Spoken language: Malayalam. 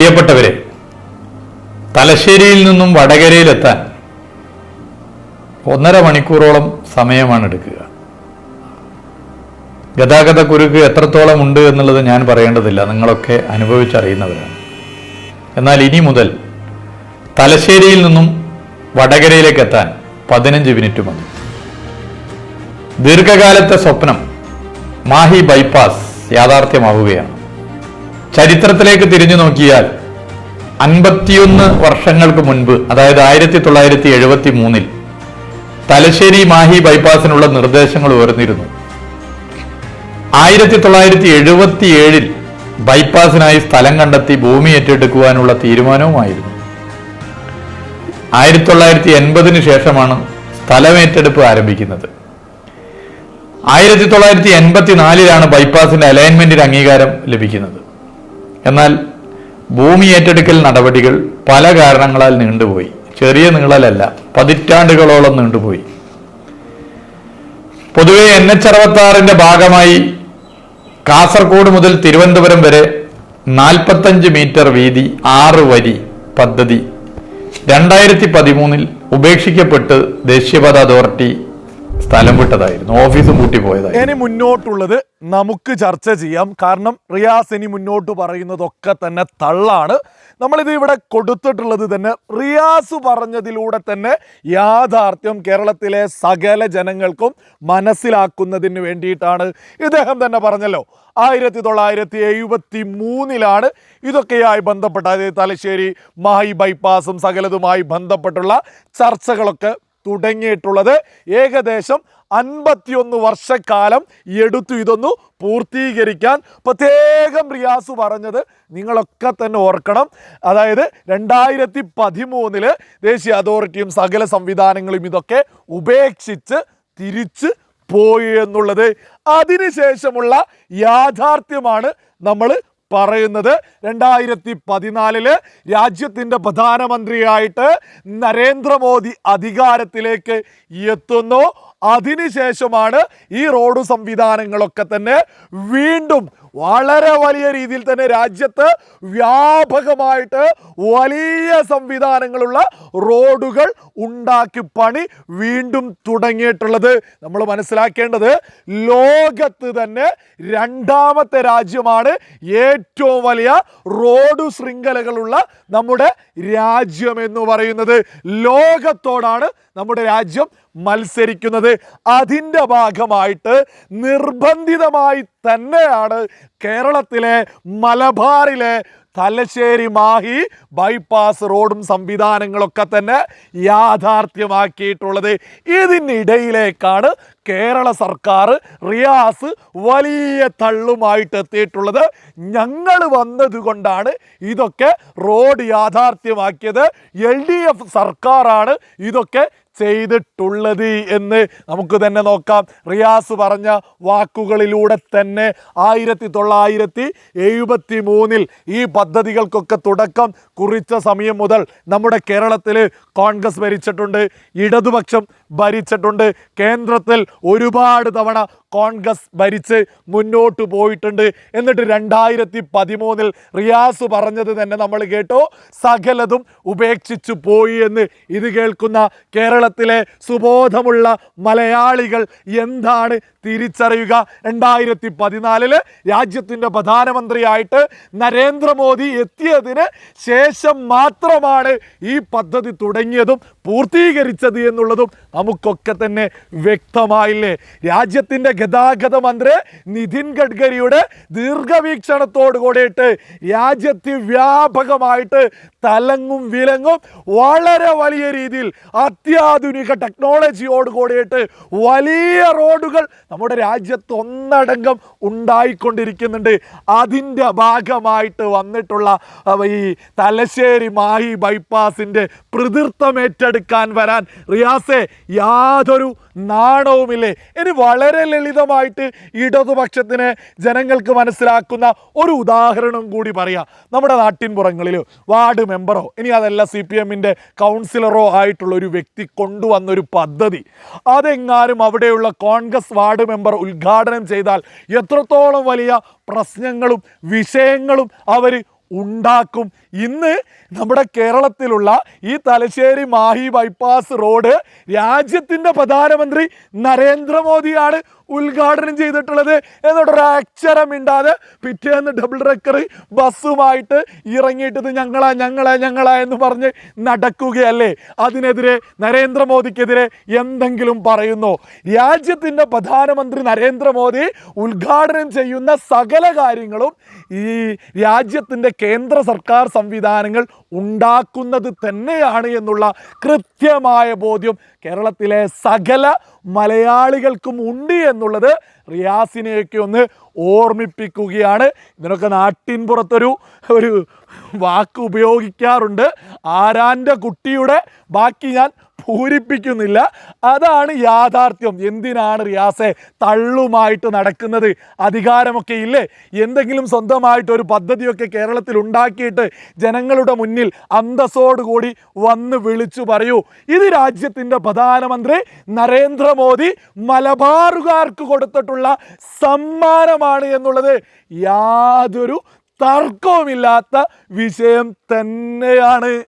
പ്രിയപ്പെട്ടവരെ തലശ്ശേരിയിൽ നിന്നും വടകരയിലെത്താൻ ഒന്നര മണിക്കൂറോളം സമയമാണ് എടുക്കുക. ഗതാഗത കുരുക്ക് എത്രത്തോളം ഉണ്ട് എന്നുള്ളത് ഞാൻ പറയേണ്ടതില്ല. നിങ്ങളൊക്കെ അനുഭവിച്ചറിയുന്നവരാണ്. എന്നാൽ ഇനി മുതൽ തലശ്ശേരിയിൽ നിന്നും വടകരയിലേക്ക് എത്താൻ പതിനഞ്ച് മിനിറ്റ് മതി. ദീർഘകാലത്തെ സ്വപ്നം മാഹി ബൈപ്പാസ് യാഥാർത്ഥ്യമാവുകയാണ്. ചരിത്രത്തിലേക്ക് തിരിഞ്ഞു നോക്കിയാൽ അൻപത്തിയൊന്ന് വർഷങ്ങൾക്ക് മുൻപ് അതായത് ആയിരത്തി തൊള്ളായിരത്തി എഴുപത്തി മൂന്നിൽ തലശ്ശേരി മാഹി ബൈപ്പാസിനുള്ള നിർദ്ദേശങ്ങൾ ഉയർന്നിരുന്നു. ആയിരത്തി തൊള്ളായിരത്തി എഴുപത്തി ഏഴിൽ ബൈപ്പാസിനായി സ്ഥലം കണ്ടെത്തി ഭൂമി ഏറ്റെടുക്കുവാനുള്ള തീരുമാനവുമായിരുന്നു. ആയിരത്തി തൊള്ളായിരത്തി എൺപതിന് ശേഷമാണ് സ്ഥലമേറ്റെടുപ്പ് ആരംഭിക്കുന്നത്. ആയിരത്തി തൊള്ളായിരത്തി എൺപത്തിനാലിലാണ് ബൈപ്പാസിന്റെ അലൈൻമെന്റിന് അംഗീകാരം ലഭിക്കുന്നത്. എന്നാൽ ഭൂമി ഏറ്റെടുക്കൽ നടപടികൾ പല കാരണങ്ങളാൽ നീണ്ടുപോയി. ചെറിയ നീളലല്ല പതിറ്റാണ്ടുകളോളം നീണ്ടുപോയി. പൊതുവെ എൻ എച്ച് അറുപത്തി ആറിന്റെ ഭാഗമായി കാസർഗോഡ് മുതൽ തിരുവനന്തപുരം വരെ നാൽപ്പത്തഞ്ച് മീറ്റർ വീതി ആറ് വരി പദ്ധതി. രണ്ടായിരത്തി പതിമൂന്നിൽ ഉപേക്ഷിക്കപ്പെട്ട് ദേശീയപാത അതോറിറ്റി സ്ഥലം വിട്ടതായിരുന്നു. ഓഫീസ് പൂട്ടിപ്പോയതായിരുന്നു ഇനി മുന്നോട്ടുള്ളത് നമുക്ക് ചർച്ച ചെയ്യാം. കാരണം റിയാസ് ഇനി മുന്നോട്ട് പറയുന്നതൊക്കെ തന്നെ തള്ളാണ്. നമ്മളിത് ഇവിടെ കൊടുത്തിട്ടുള്ളത് തന്നെ റിയാസ് പറഞ്ഞതിലൂടെ തന്നെ യാഥാർത്ഥ്യം കേരളത്തിലെ സകല ജനങ്ങൾക്കും മനസ്സിലാക്കുന്നതിന് വേണ്ടിയിട്ടാണ് ഇദ്ദേഹം തന്നെ പറഞ്ഞല്ലോ. ആയിരത്തി തൊള്ളായിരത്തി എഴുപത്തി മൂന്നിലാണ് ഇതൊക്കെയായി ബന്ധപ്പെട്ട തലശ്ശേരി മായി ബൈപ്പാസും സകലതുമായി ബന്ധപ്പെട്ടുള്ള ചർച്ചകളൊക്കെ തുടങ്ങിയിട്ടുള്ളത്. ഏകദേശം അൻപത്തിയൊന്ന് വർഷക്കാലം എടുത്തു ഇതൊന്നു പൂർത്തീകരിക്കാൻ പ്രത്യേകം റിയാസ് പറഞ്ഞത് നിങ്ങളൊക്കെ തന്നെ ഓർക്കണം. അതായത് രണ്ടായിരത്തി പതിമൂന്നിൽ ദേശീയ അതോറിറ്റിയും സകല സംവിധാനങ്ങളും ഇതൊക്കെ ഉപേക്ഷിച്ച് തിരിച്ച് പോയി എന്നുള്ളത്. അതിനുശേഷമുള്ള യാഥാർത്ഥ്യമാണ് നമ്മൾ പറയുന്നത് രണ്ടായിരത്തി പതിനാലിൽ രാജ്യത്തിന്റെ പ്രധാനമന്ത്രിയായിട്ട് നരേന്ദ്രമോദി അധികാരത്തിലേക്ക് എത്തുന്നു. അതിനുശേഷമാണ് ഈ റോഡ് സംവിധാനങ്ങളൊക്കെ തന്നെ വീണ്ടും വളരെ വലിയ രീതിയിൽ തന്നെ രാജ്യത്ത് വ്യാപകമായിട്ട് വലിയ സംവിധാനങ്ങളുള്ള റോഡുകൾ ഉണ്ടാക്കി പണി വീണ്ടും തുടങ്ങിയിട്ടുള്ളത്. നമ്മൾ മനസ്സിലാക്കേണ്ടത് ലോകത്ത് തന്നെ രണ്ടാമത്തെ രാജ്യമാണ് ഏറ്റവും വലിയ റോഡ് ശൃംഖലകളുള്ള നമ്മുടെ രാജ്യം എന്ന് പറയുന്നത്. ലോകത്തോടാണ് നമ്മുടെ രാജ്യം മത്സരിക്കുന്നത് അതിന്റെ ഭാഗമായിട്ട് നിർബന്ധിതമായി തന്നെയാണ് കേരളത്തിലെ മലബാറിലെ തലശ്ശേരി മാഹി ബൈപ്പാസ് റോഡും സംവിധാനങ്ങളൊക്കെ തന്നെ യാഥാർത്ഥ്യമാക്കിയിട്ടുള്ളത്. ഇതിനിടയിലേക്കാണ് കേരള സർക്കാർ റിയാസ് വലിയ തള്ളുമായിട്ട് എത്തിയിട്ടുള്ളത്. ഞങ്ങൾ വന്നതുകൊണ്ടാണ് ഇതൊക്കെ റോഡ് യാഥാർത്ഥ്യമാക്കിയത്. എൽ ഡി എഫ് സർക്കാരാണ് ഇതൊക്കെ ചെയ്തിട്ടുള്ളത് എന്ന് നമുക്ക് തന്നെ നോക്കാം. റിയാസ് പറഞ്ഞ വാക്കുകളിലൂടെ തന്നെ ആയിരത്തി തൊള്ളായിരത്തി എഴുപത്തി മൂന്നിൽ ഈ പദ്ധതികൾക്കൊക്കെ തുടക്കം കുറിച്ച സമയം മുതൽ നമ്മുടെ കേരളത്തിൽ കോൺഗ്രസ് ഭരിച്ചിട്ടുണ്ട്. ഇടതുപക്ഷം ഭരിച്ചിട്ടുണ്ട്. കേന്ദ്രത്തിൽ ഒരുപാട് തവണ കോൺഗ്രസ് ഭരിച്ച് മുന്നോട്ട് പോയിട്ടുണ്ട്. എന്നിട്ട് രണ്ടായിരത്തി പതിമൂന്നിൽ റിയാസ് പറഞ്ഞത് തന്നെ നമ്മൾ കേട്ടോ. സകലതും ഉപേക്ഷിച്ചു പോയി എന്ന് ഇത് കേൾക്കുന്ന കേരളത്തിലെ സുബോധമുള്ള മലയാളികൾ എന്താണ് തിരിച്ചറിയുക? രണ്ടായിരത്തി പതിനാലിൽ രാജ്യത്തിന്റെ പ്രധാനമന്ത്രിയായിട്ട് നരേന്ദ്രമോദി എത്തിയതിന് ശേഷം മാത്രമാണ് ഈ പദ്ധതി തുടങ്ങിയതും പൂർത്തീകരിച്ചത് എന്നുള്ളതും നമുക്കൊക്കെ തന്നെ വ്യക്തമായില്ലേ? രാജ്യത്തിന്റെ ഗതാഗത മന്ത്രി നിതിൻ ഗഡ്കരിയുടെ ദീർഘവീക്ഷണത്തോടു കൂടിയിട്ട് രാജ്യത്ത് വ്യാപകമായിട്ട് തലങ്ങും വിലങ്ങും വളരെ വലിയ രീതിയിൽ അത്യാധുനിക ടെക്നോളജിയോട് കൂടിയിട്ട് വലിയ റോഡുകൾ നമ്മുടെ രാജ്യത്ത് ഒന്നടങ്കം ഉണ്ടായിക്കൊണ്ടിരിക്കുന്നുണ്ട്. അതിന്റെ ഭാഗമായിട്ട് വന്നിട്ടുള്ള ഈ തലശ്ശേരി മാഹി ബൈപ്പാസിന്റെ പ്രതിർത്ഥം ഏറ്റെടുക്കാൻ വരാൻ റിയാസെ യാതൊരു നാണവുമില്ലേ? ഇനി വളരെ ലളിതമായിട്ട് ഇടതുപക്ഷത്തിന് ജനങ്ങൾക്ക് മനസ്സിലാക്കുന്ന ഒരു ഉദാഹരണം കൂടി പറയാം. നമ്മുടെ നാട്ടിൻപുറങ്ങളിൽ വാർഡ് മെമ്പറോ ഇനി അതല്ല സി പി എമ്മിന്റെ കൗൺസിലറോ ആയിട്ടുള്ള ഒരു വ്യക്തി കൊണ്ടുവന്നൊരു പദ്ധതി. അതെങ്ങാനും അവിടെയുള്ള കോൺഗ്രസ് വാർഡ് മെമ്പർ ഉദ്ഘാടനം ചെയ്താൽ എത്രത്തോളം വലിയ പ്രശ്നങ്ങളും വിഷയങ്ങളും അവർ ഉണ്ടാക്കും ഇന്ന് നമ്മുടെ കേരളത്തിലുള്ള ഈ തലശ്ശേരി മാഹി ബൈപ്പാസ് റോഡ് രാജ്യത്തിന്റെ പ്രധാനമന്ത്രി നരേന്ദ്രമോദിയാണ് ഉദ്ഘാടനം ചെയ്തിട്ടുള്ളത്. എന്നോടൊരു അക്ഷരം മിണ്ടാതെ പിറ്റേന്ന് ഡബിൾ ഡെക്കർ ബസ്സുമായിട്ട് ഇറങ്ങിയിട്ടത് ഞങ്ങളാ ഞങ്ങളാ ഞങ്ങളാ എന്ന് പറഞ്ഞ് നടക്കുകയല്ലേ? അതിനെതിരെ നരേന്ദ്രമോദിക്കെതിരെ എന്തെങ്കിലും പറയുന്നു? രാജ്യത്തിന്റെ പ്രധാനമന്ത്രി നരേന്ദ്രമോദി ഉദ്ഘാടനം ചെയ്യുന്ന സകല കാര്യങ്ങളും ഈ രാജ്യത്തിന്റെ കേന്ദ്ര സർക്കാർ സംവിധാനങ്ങൾ ഉണ്ടാക്കുന്നത് തന്നെയാണ് എന്നുള്ള കൃത്യമായ ബോധ്യം കേരളത്തിലെ സകല മലയാളികൾക്കും ഉണ്ട് എന്നുള്ളത് റിയാസിനെയൊക്കെ ഒന്ന് ഓർമ്മിപ്പിക്കുകയാണ്. ഇതിനൊക്കെ നാട്ടിൻപുറത്തൊരു ഒരു വാക്ക് ഉപയോഗിക്കാറുണ്ട്. ആരാന്റെ കുട്ടിയുടെ ബാക്കി ഞാൻ പൂരിപ്പിക്കുന്നില്ല. അതാണ് യാഥാർത്ഥ്യം. എന്തിനാണ് റിയാസെ തള്ളുമായിട്ട് നടക്കുന്നത്? അധികാരമൊക്കെ ഇല്ലേ? എന്തെങ്കിലും സ്വന്തമായിട്ട് ഒരു പദ്ധതിയൊക്കെ കേരളത്തിൽ ഉണ്ടാക്കിയിട്ട് ജനങ്ങളുടെ മുന്നിൽ അന്തസ്സോടുകൂടി വന്ന് വിളിച്ചു പറയൂ. ഇത് രാജ്യത്തിന്റെ പ്രധാനമന്ത്രി നരേന്ദ്രമോദി മലബാറുകാർക്ക് കൊടുത്തിട്ടുള്ള സമ്മാനമാണ് എന്നുള്ളത് യാതൊരു തർക്കവുമില്ലാത്ത വിഷയം തന്നെയാണ്.